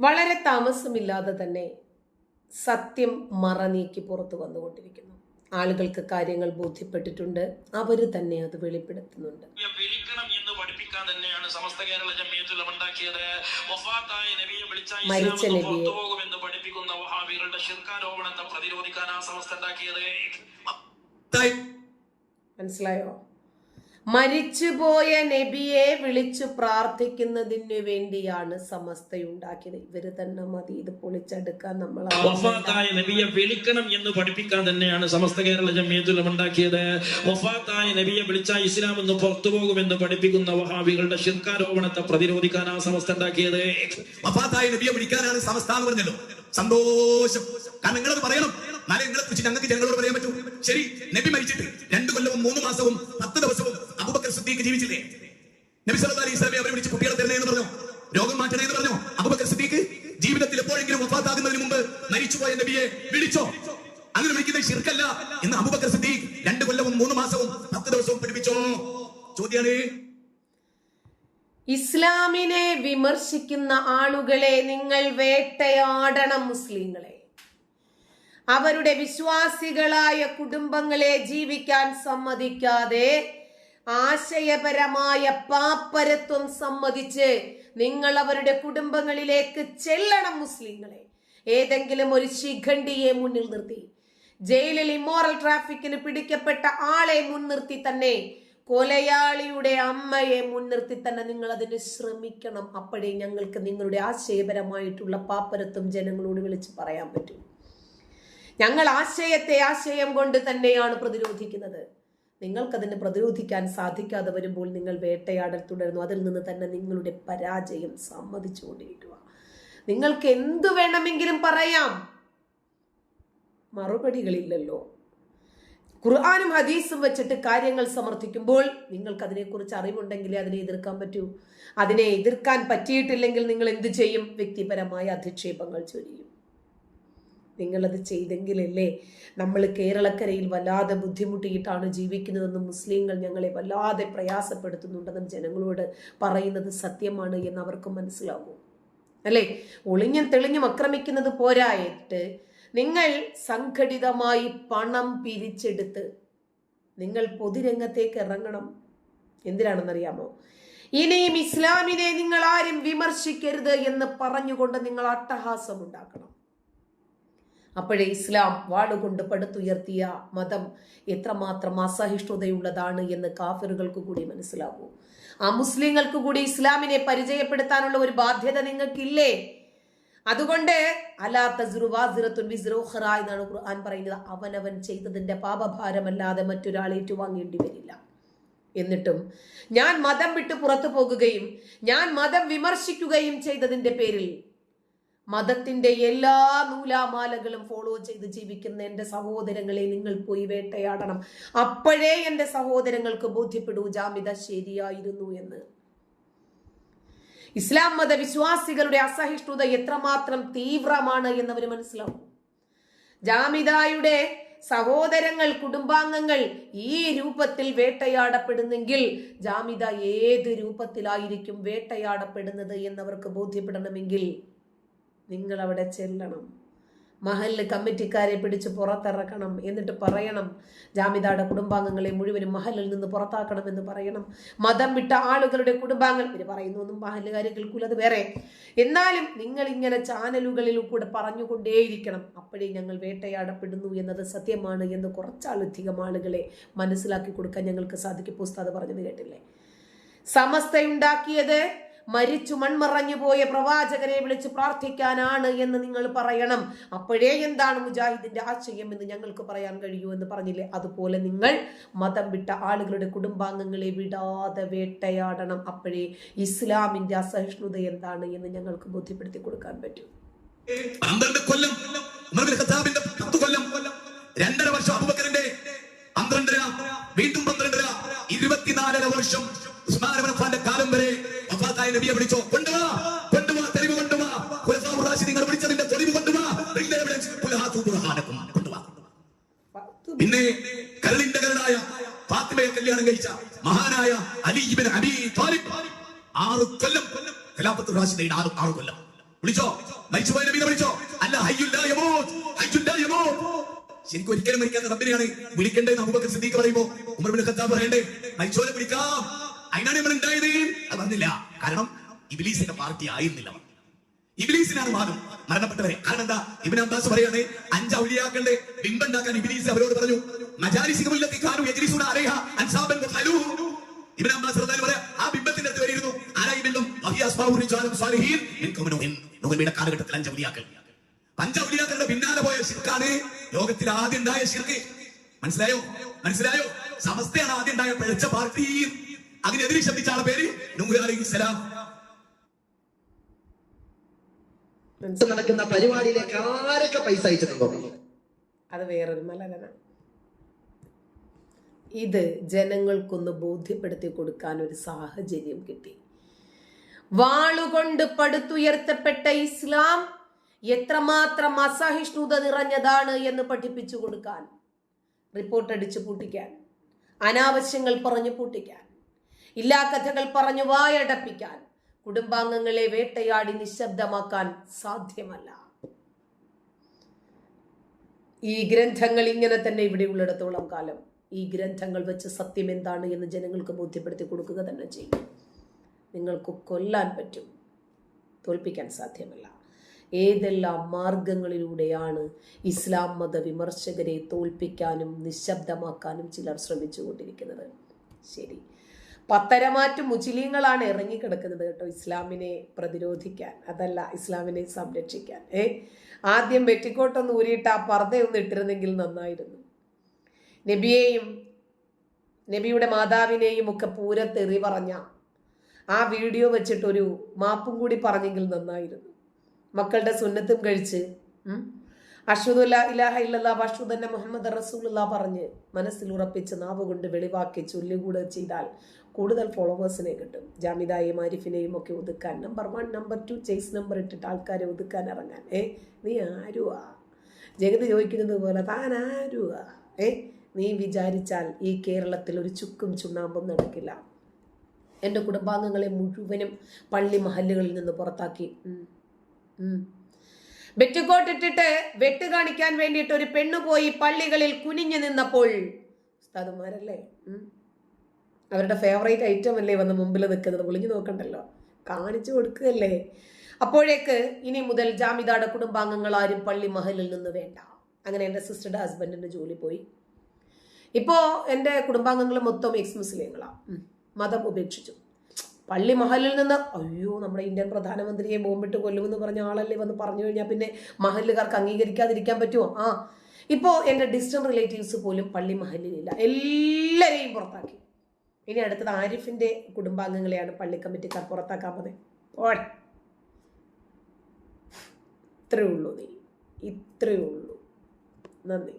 വളരെ താമസമില്ലാതെ തന്നെ സത്യം മറനീക്കി പുറത്തു വന്നുകൊണ്ടിരിക്കുന്നു. ആളുകൾക്ക് കാര്യങ്ങൾ ബോധ്യപ്പെട്ടിട്ടുണ്ട്. അവർ തന്നെ അത് വെളിപ്പെടുത്തുന്നുണ്ട്. മരിച്ച നബിയെ. മനസ്സിലായോ? മരിച്ചുപോയ നബിയെ വിളിച്ചു പ്രാർത്ഥിക്കുന്നതിന് വേണ്ടിയാണ് സമസ്തയുണ്ടാക്കിയത്. ഇവർ തന്നെ മതി ഇത് പൊളിച്ചെടുക്കാൻ നമ്മൾ വഫാത്തായ നബിയെ വിളിക്കണം എന്ന് പഠിപ്പിക്കാൻ തന്നെയാണ് സമസ്ത കേരള ജമിയത്തുൽ ഉണ്ടാക്കിയത്. വഫാത്തായ നബിയെ വിളിച്ച ഇസ്ലാം എന്ന് പുറത്തു പോകുമെന്ന് പഠിപ്പിക്കുന്ന വഹാബികളുടെ ശിർക്കാരോപണത്തെ പ്രതിരോധിക്കാൻ ആ സമസ്ത ഉണ്ടാക്കിയത്. വഫാത്തായ നബിയെ വിളിക്കാനാണ് സമസ്ത എന്ന് പറഞ്ഞല്ലോ. സന്തോഷം. കാരണം നിങ്ങളത് പറയണം. നാളെ നിങ്ങളെ കുറിച്ച് ഞങ്ങൾക്ക് ജനങ്ങളോട് പറയാൻ പറ്റും. ശരി നബി മരിച്ചിട്ട് രണ്ടു കൊല്ലവും മൂന്ന് മാസവും പത്ത് ദിവസവും സിദ്ദീഖ് ജീവിച്ചില്ലേ? നബി സല്ലല്ലാഹു അലൈഹി വസല്ലം അവരെ വിളിച്ച് കുട്ടികളെ തരണേ എന്ന് പറഞ്ഞു. രോഗം മാറ്റണേ എന്ന് പറഞ്ഞു. അബൂബക്കർ സിദ്ദീഖ് ജീവിതത്തിൽ എപ്പോഴെങ്കിലും വഫാത്താകുന്നതിന് മുമ്പ് മരിച്ചുപോയ നബിയെ വിളിച്ചോ? അങ്ങനെ വിളിക്കുന്നത് ശിർക്കല്ല എന്ന് അബൂബക്കർ സിദ്ദീഖ് രണ്ട് കൊല്ലവും മൂന്ന് മാസവും പത്ത് ദിവസവും പഠിപ്പിച്ചോ? ചോദ്യാണ്. ഇസ്ലാമിനെ വിമർശിക്കുന്ന ആളുകളെ നിങ്ങൾ വേട്ടയാടണം മുസ്ലിങ്ങളെ. അവരുടെ വിശ്വാസികളായ കുടുംബങ്ങളെ ജീവിക്കാൻ സമ്മതിക്കാതെ ആശയപരമായ പാപ്പരത്വം സമ്മതിച്ച് നിങ്ങൾ അവരുടെ കുടുംബങ്ങളിലേക്ക് ചെല്ലണം മുസ്ലിങ്ങളെ. ഏതെങ്കിലും ഒരു ശിഖണ്ഡിയെ മുന്നിൽ നിർത്തി. ജയിലിൽ ഇമോറൽ ട്രാഫിക്കിന് പിടിക്കപ്പെട്ട ആളെ മുൻനിർത്തി തന്നെ കൊലയാളിയുടെ അമ്മയെ മുൻനിർത്തി തന്നെ നിങ്ങൾ അതിന് ശ്രമിക്കണം. അപ്പോഴേ ഞങ്ങൾക്ക് നിങ്ങളുടെ ആശയപരമായിട്ടുള്ള പാപ്പരത്വം ജനങ്ങളോട് വിളിച്ച് പറയാൻ പറ്റും. ഞങ്ങൾ ആശയത്തെ ആശയം കൊണ്ട് തന്നെയാണ് പ്രതിരോധിക്കുന്നത്. നിങ്ങൾക്കതിന് പ്രതിരോധിക്കാൻ സാധിക്കാതെ വരുമ്പോൾ നിങ്ങൾ വേട്ടയാടൽ തുടരുന്നു. അതിൽ നിന്ന് തന്നെ നിങ്ങളുടെ പരാജയം സമ്മതിച്ചുകൊണ്ടിരിക്കുക നിങ്ങൾക്ക് എന്തു വേണമെങ്കിലും പറയാം. മറുപടികളില്ലല്ലോ. ഖുർആാനും ഹദീസും വെച്ചിട്ട് കാര്യങ്ങൾ സമർത്ഥിക്കുമ്പോൾ നിങ്ങൾക്ക് അതിനെക്കുറിച്ച് അറിവുണ്ടെങ്കിൽ അതിനെ എതിർക്കാൻ പറ്റൂ. അതിനെ എതിർക്കാൻ പറ്റിയിട്ടില്ലെങ്കിൽ നിങ്ങൾ എന്ത് ചെയ്യും? വ്യക്തിപരമായ അധിക്ഷേപങ്ങൾ ചൊരിയും. നിങ്ങളത് ചെയ്തെങ്കിലല്ലേ നമ്മൾ കേരളക്കരയിൽ വല്ലാതെ ബുദ്ധിമുട്ടിയിട്ടാണ് ജീവിക്കുന്നതെന്നും മുസ്ലിങ്ങൾ ഞങ്ങളെ വല്ലാതെ പ്രയാസപ്പെടുത്തുന്നുണ്ടെന്നും ജനങ്ങളോട് പറയുന്നത് സത്യമാണ് എന്ന് അവർക്ക് മനസ്സിലാകും. അല്ലേ? ഒളിഞ്ഞും തെളിഞ്ഞും ആക്രമിക്കുന്നത് പോരായിട്ട് നിങ്ങൾ സംഘടിതമായി പണം പിരിച്ചെടുത്ത് നിങ്ങൾ പൊതുരംഗത്തേക്ക് ഇറങ്ങണം. എന്തിനാണെന്നറിയാമോ? ഇനിയും ഇസ്ലാമിനെ നിങ്ങൾ ആരും വിമർശിക്കരുത് എന്ന് പറഞ്ഞുകൊണ്ട് നിങ്ങൾ അട്ടഹാസം ഉണ്ടാക്കണം അപ്പോഴേ ഇസ്ലാം വാളുകൊണ്ട് പടുത്തുയർത്തിയ മതം എത്രമാത്രം അസഹിഷ്ണുതയുള്ളതാണ് എന്ന് കാഫിറുകൾക്ക് കൂടി മനസ്സിലാകൂ ആ മുസ്ലിങ്ങൾക്ക് കൂടി ഇസ്ലാമിനെ പരിചയപ്പെടുത്താനുള്ള ഒരു ബാധ്യത നിങ്ങൾക്കില്ലേ? അതുകൊണ്ട് അലാ എന്നാണ് ഖുർആൻ പറയുന്നത്. അവനവൻ ചെയ്തതിന്റെ പാപഭാരമല്ലാതെ മറ്റൊരാൾ ഏറ്റുവാങ്ങേണ്ടി വരില്ല. എന്നിട്ടും ഞാൻ മതം വിട്ട് പുറത്തു പോകുകയും ഞാൻ മതം വിമർശിക്കുകയും ചെയ്തതിന്റെ പേരിൽ മതത്തിന്റെ എല്ലാ നൂലാമാലകളും ഫോളോ ചെയ്ത് ജീവിക്കുന്ന എന്റെ സഹോദരങ്ങളെ നിങ്ങൾ പോയി വേട്ടയാടണം. അപ്പോഴേ എന്റെ സഹോദരങ്ങൾക്ക് ബോധ്യപ്പെടൂ ജാമിത ശരിയായിരുന്നു എന്ന്. ഇസ്ലാം മത വിശ്വാസികളുടെ അസഹിഷ്ണുത എത്രമാത്രം തീവ്രമാണ് എന്നവർ മനസ്സിലാവും. ജാമിതായുടെ സഹോദരങ്ങൾ കുടുംബാംഗങ്ങൾ ഈ രൂപത്തിൽ വേട്ടയാടപ്പെടുന്നെങ്കിൽ ജാമിത ഏത് രൂപത്തിലായിരിക്കും വേട്ടയാടപ്പെടുന്നത് എന്നവർക്ക് ബോധ്യപ്പെടണമെങ്കിൽ നിങ്ങൾ അവിടെ ചെല്ലണം. മഹലിൽ കമ്മിറ്റിക്കാരെ പിടിച്ച് പുറത്തിറക്കണം എന്നിട്ട് പറയണം. ജാമിദയുടെ കുടുംബാംഗങ്ങളെ മുഴുവനും മഹലിൽ നിന്ന് പുറത്താക്കണം എന്ന് പറയണം. മതം വിട്ട ആളുകളുടെ കുടുംബാംഗങ്ങൾ ഇവർ പറയുന്നൊന്നും കേൾക്കൂല അത് വേറെ. എന്നാലും നിങ്ങൾ ഇങ്ങനെ ചാനലുകളിൽ കൂടെ പറഞ്ഞുകൊണ്ടേയിരിക്കണം. അപ്പോഴേ ഞങ്ങൾ വേട്ടയാടപ്പെടുന്നു എന്നത് സത്യമാണ് എന്ന് കുറച്ചാളധികം ആളുകളെ മനസ്സിലാക്കി കൊടുക്കാൻ ഞങ്ങൾക്ക് സാധിക്കും. പുസ്തകം പറഞ്ഞത് കേട്ടില്ലേ? സമസ്തയുണ്ടാക്കിയത് മരിച്ചു മൺമറഞ്ഞു പോയ പ്രവാചകനെ വിളിച്ച് പ്രാർത്ഥിക്കാനാണ് എന്ന് നിങ്ങൾ പറയണം. അപ്പോഴേ എന്താണ് മുജാഹിദിന്റെ ആശയം എന്ന് ഞങ്ങൾക്ക് പറയാൻ കഴിയൂ എന്ന് പറഞ്ഞില്ലേ? അതുപോലെ നിങ്ങൾ മതം വിട്ട ആളുകളുടെ കുടുംബാംഗങ്ങളെ വിടാതെ വേട്ടയാടണം. അപ്പോഴേ ഇസ്ലാമിന്റെ അസഹിഷ്ണുത എന്താണ് എന്ന് ഞങ്ങൾക്ക് ബോധ്യപ്പെടുത്തി കൊടുക്കാൻ പറ്റും. കൊല്ലം കൊല്ലം രണ്ടര വർഷം അബൂബക്കറിന്റെ പന്ത്രണ്ടര വീണ്ടും പന്ത്രണ്ടര ഇരുപത്തിനാലര വർഷം ഉസ്മാൻ വഫാത്തായ നബിയെ വിളിച്ചോ കൊണ്ടുവാ കൊണ്ടുവാ തെളിവ് കൊണ്ടുവാ. ഖുലഫാഉർ നിങ്ങൾ വിളിച്ചതിന്റെ തെളിവ് കൊണ്ടുവാ. പിന്നെ കരളിന്റെ കരളായ ഫാത്തിമയെ കല്യാണം കഴിച്ച മഹാനായ അലി ഇബ്നു അബി താലിബ്. ആറ് കൊല്ലം ഖിലാഫത്തുർ റാഷിദയുടെ ആറ് ആറ് കൊല്ലം. വിളിച്ചോ? മരിച്ചുപോയ നബീനെ വിളിച്ചോ? അല്ല ഹയ്യുല്ല യമൂത്ത് ഹയ്യുല്ല യമൂത്ത്. ശരിക്കും ഒരിക്കലും മരിക്കാത്ത റബ്ബിനെയാണ് വിളിക്കേണ്ടത് അബൂബക്കർ സിദ്ദീഖ് പറയുമ്പോ ഉമർ ബിൻ ഖത്താബ് പറയണ്ടേ മരിച്ചോലെ വിളിക്കാം. അതിനാണ് നമ്മൾ ഉണ്ടായത് അത് വന്നില്ല കാരണം ഇബിലീസിന്റെ പാർട്ടി ആയിരുന്നില്ല. ഇബിലീസിനാണ് വാദം. മരണപ്പെട്ടവരെ. കാരണം എന്താ? ഇബിൻ അബ്ബാസ് പറയാണ് അഞ്ച് ഔലിയാക്കളുടെ ബിംബുണ്ടാക്കാൻ ഇബിലീസ് അവരോട് പറഞ്ഞു. അബ്ബാസ് ആ ബിംബത്തിന്റെ അഞ്ച് ഔലിയാക്കളുടെ പിന്നാലെ പോയ ശിർക്കാണ് ലോകത്തിൽ ആദ്യം ഉണ്ടായ ശിർക്ക്. മനസ്സിലായോ? മനസ്സിലായോ? സമസ്തയാണ് ആദ്യം ഉണ്ടായ പിഴച്ച പാർട്ടി. അതിനെതിരെ ശബ്ദിച്ച ആളെ പേര് നൂഹ് നടക്കുന്ന പരിപാടിയിലേക്ക് ആരൊക്കെ പൈസ അയച്ചിട്ടുണ്ടോ? അത് വേറൊരു മലകന ഇത് ജനങ്ങൾക്കൊന്ന് ബോധ്യപ്പെടുത്തി കൊടുക്കാൻ ഒരു സാഹചര്യം കിട്ടി. വാളുകൊണ്ട് പടുത്തുയർത്തപ്പെട്ട ഇസ്ലാം എത്രമാത്രം അസഹിഷ്ണുത നിറഞ്ഞതാണ് എന്ന് പഠിപ്പിച്ചു കൊടുക്കാൻ റിപ്പോർട്ട് അടിച്ചു പൂട്ടിക്കാൻ അനാവശ്യങ്ങൾ പറഞ്ഞു പൂട്ടിക്കാൻ. ഇല്ലാ കഥകൾ പറഞ്ഞു വായടപ്പിക്കാൻ കുടുംബാംഗങ്ങളെ വേട്ടയാടി നിശബ്ദമാക്കാൻ സാധ്യമല്ല. ഈ ഗ്രന്ഥങ്ങൾ ഇങ്ങനെ തന്നെ ഇവിടെ ഉള്ളിടത്തോളം കാലം. ഈ ഗ്രന്ഥങ്ങൾ വെച്ച് സത്യം എന്താണ് എന്ന് ജനങ്ങൾക്ക് ബോധ്യപ്പെടുത്തി കൊടുക്കുക തന്നെ ചെയ്യും. നിങ്ങൾക്ക് കൊല്ലാൻ പറ്റും. തോൽപ്പിക്കാൻ സാധ്യമല്ല. ഏതെല്ലാം മാർഗങ്ങളിലൂടെയാണ് ഇസ്ലാം മത വിമർശകരെ തോൽപ്പിക്കാനും നിശബ്ദമാക്കാനും ചിലർ ശ്രമിച്ചുകൊണ്ടിരിക്കുന്നത്? ശരി. പത്തരമാറ്റു മുസ്ലിങ്ങളാണ് ഇറങ്ങിക്കിടക്കുന്നത് കേട്ടോ ഇസ്ലാമിനെ പ്രതിരോധിക്കാൻ. അതല്ല ഇസ്ലാമിനെ സംരക്ഷിക്കാൻ. ഏ? ആദ്യം വെട്ടിക്കോട്ടൊന്ന് ഊരിയിട്ട് ആ പർദ്ദയൊന്ന് ഇട്ടിരുന്നെങ്കിൽ നന്നായിരുന്നു. നബിയെയും നബിയുടെ മാതാവിനെയും ഒക്കെ പൂരത്തെറി പറഞ്ഞ ആ വീഡിയോ വെച്ചിട്ടൊരു മാപ്പും കൂടി പറഞ്ഞെങ്കിൽ നന്നായിരുന്നു. മക്കളുടെ സുന്നത്തും കഴിച്ച് ഉം, അഷ്ഹദുല്ല ഇലാഹ ഇല്ലാ അഷ്ഹദുന്ന മുഹമ്മദ് റസൂലുള്ള പറഞ്ഞ് മനസ്സിൽ ഉറപ്പിച്ച് നാവ് കൊണ്ട് വെളിവാക്കി ചൊല്ലുകൂടെ ചെയ്താൽ കൂടുതൽ ഫോളോവേഴ്സിനെ കിട്ടും. ജാമിദായെയും ആരിഫിനെയും ഒക്കെ ഒതുക്കാൻ number one number two chase number ഇട്ടിട്ട് ആൾക്കാരെ ഒതുക്കാൻ ഇറങ്ങാൻ. ഏ നീ ആരുവാ? ജഗതി ചോദിക്കുന്നത് പോലെ താൻ ആരുവാ? ഏ നീ വിചാരിച്ചാൽ ഈ കേരളത്തിൽ ഒരു ചുക്കും ചുണ്ണാമ്പും നടക്കില്ല. എന്റെ കുടുംബാംഗങ്ങളെ മുഴുവനും പള്ളി മഹല്ലുകളിൽ നിന്ന് പുറത്താക്കി. വെറ്റുകോട്ടിട്ടിട്ട് വെട്ട് കാണിക്കാൻ വേണ്ടിയിട്ട് ഒരു പെണ്ണു പോയി പള്ളികളിൽ കുനിഞ്ഞു നിന്നപ്പോൾ ഉസ്താദുമാരല്ലേ. അവരുടെ ഫേവറേറ്റ് ഐറ്റം അല്ലേ വന്ന് മുമ്പിൽ നിൽക്കുന്നത്? ഒളിഞ്ഞു നോക്കണ്ടല്ലോ. കാണിച്ചു കൊടുക്കുകയല്ലേ. അപ്പോഴേക്ക് ഇനി മുതൽ ജാമിതാടെ കുടുംബാംഗങ്ങൾ ആരും പള്ളി മഹലിൽ നിന്ന് വേണ്ട. അങ്ങനെ എന്റെ സിസ്റ്ററുടെ ഹസ്ബൻഡിന്റെ ജോലി പോയി. ഇപ്പോൾ എന്റെ കുടുംബാംഗങ്ങൾ മൊത്തം എക്സ് മുസ്ലിങ്ങളാണ് മതം ഉപേക്ഷിച്ചു. പള്ളി മഹലിൽ നിന്ന് അയ്യോ നമ്മുടെ ഇന്ത്യൻ പ്രധാനമന്ത്രിയെ ബോംബിട്ട് കൊല്ലുമെന്ന് പറഞ്ഞ ആളല്ലേ വന്ന് പറഞ്ഞു കഴിഞ്ഞാൽ പിന്നെ മഹലുകാർക്ക് അംഗീകരിക്കാതിരിക്കാൻ പറ്റുമോ ആ. ഇപ്പോൾ എന്റെ ഡിസ്റ്റൻ റിലേറ്റീവ്സ് പോലും പള്ളി മഹലിലില്ല. എല്ലാവരെയും പുറത്താക്കി. ഇനി അടുത്തത് ആരിഫിന്റെ കുടുംബാംഗങ്ങളെയാണ് പള്ളി കമ്മിറ്റിക്കാർ പുറത്താക്കാൻ പോകുന്നത്. ഓടെ ഇത്രയേ ഉള്ളൂ നീ. ഇത്രയേ ഉള്ളൂ. നന്ദി.